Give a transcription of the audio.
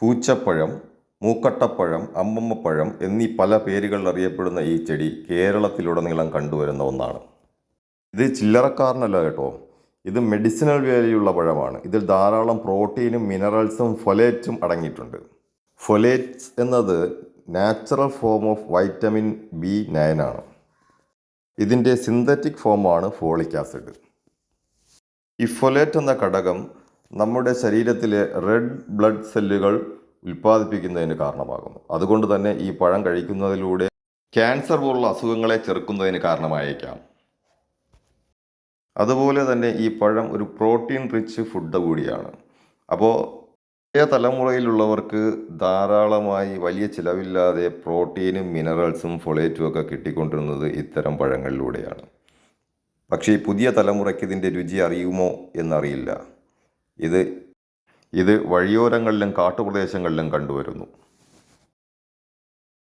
പൂച്ചപ്പഴം മൂക്കട്ടപ്പഴം അമ്മമ്മപ്പഴം എന്നീ പല പേരുകളിൽ അറിയപ്പെടുന്ന ഈ ചെടി കേരളത്തിലുടനീളം കണ്ടുവരുന്ന ഒന്നാണ്. ഇത് ചില്ലറക്കാരനല്ല കേട്ടോ. ഇത് മെഡിസിനൽ വാല്യുള്ള പഴമാണ്. ഇതിൽ ധാരാളം പ്രോട്ടീനും മിനറൽസും ഫൊലേറ്റും അടങ്ങിയിട്ടുണ്ട്. ഫൊലേറ്റ്സ് എന്നത് natural form of vitamin B nine ആണ്. ഇതിന്റെ സിന്തറ്റിക് ഫോമാണ് ഫോളിക് ആസിഡ് ഈ ഫൊലേറ്റ് എന്ന ഘടകം നമ്മുടെ ശരീരത്തിലെ റെഡ് ബ്ലഡ് സെല്ലുകൾ ഉൽപ്പാദിപ്പിക്കുന്നതിന് കാരണമാകുന്നു. അതുകൊണ്ട് തന്നെ ഈ പഴം കഴിക്കുന്നതിലൂടെ ക്യാൻസർ പോലുള്ള അസുഖങ്ങളെ ചെറുക്കുന്നതിന് കാരണമായേക്കാം. അതുപോലെ തന്നെ ഈ പഴം ഒരു പ്രോട്ടീൻ റിച്ച് ഫുഡ് കൂടിയാണ്. അപ്പോൾ പഴയ തലമുറയിലുള്ളവർക്ക് ധാരാളമായി വലിയ ചിലവില്ലാതെ പ്രോട്ടീനും മിനറൽസും ഫൊളേറ്റും ഒക്കെ കിട്ടിക്കൊണ്ടിരുന്നത് ഇത്തരം പഴങ്ങളിലൂടെയാണ്. പക്ഷേ പുതിയ തലമുറയ്ക്ക് ഇതിന്റെ രുചി അറിയുമോ എന്നറിയില്ല. ഇത് ഇത് വഴിയോരങ്ങളിലും കാട്ടുപ്രദേശങ്ങളിലും കണ്ടുവരുന്നു.